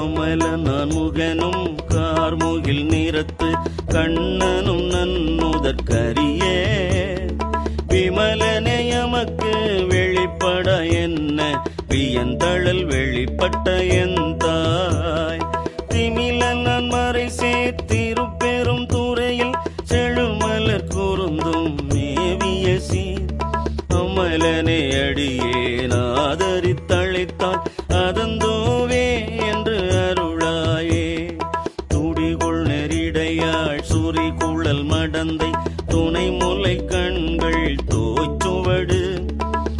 கமல நான் முகனும் கார்முகில் நிறத்து கண்ணனும் நன்முதற்கரிய விமலனே எமக்கு வெளிப்பட என்ன? வியந்தழல் வெளிப்பட்ட என் தாய். திமிலன் நான் மறை சேர்த்திருப்பெரும் துறையில் செழுமலர் கூர்ந்தும் மேவிய சீர். அமலனே அடியே நெறிடையாள் குழல் மடந்தை துணை முலை கண்கள் தோச்சுவடு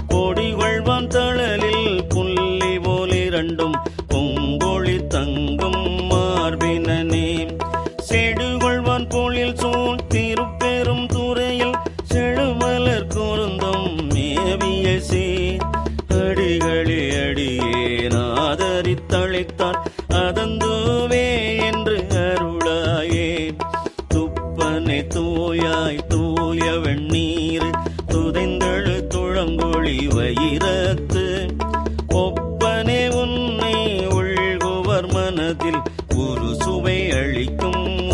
கொடிகொள்வான் தழலில் புள்ளி போல் இரண்டும் பொங்கொழி தங்கும் மார்பினே மார்பினனே செடுகொள்வான் போலில் சூழ் திருப்பெரும் துறையில் செழுமலர் கூர்ந்தும் மேவிய சீர். அடிகளே அடியேன் ஆதரித்தழைத்தான் அதந்தோவே என்று தூயாய் தூய வெண்ணீர் துதைந்தழு துழங்குழி வயிறத்து. ஒப்பனே உன்னை உள்குவர் மனதில் ஒரு சுவை அளிக்கும்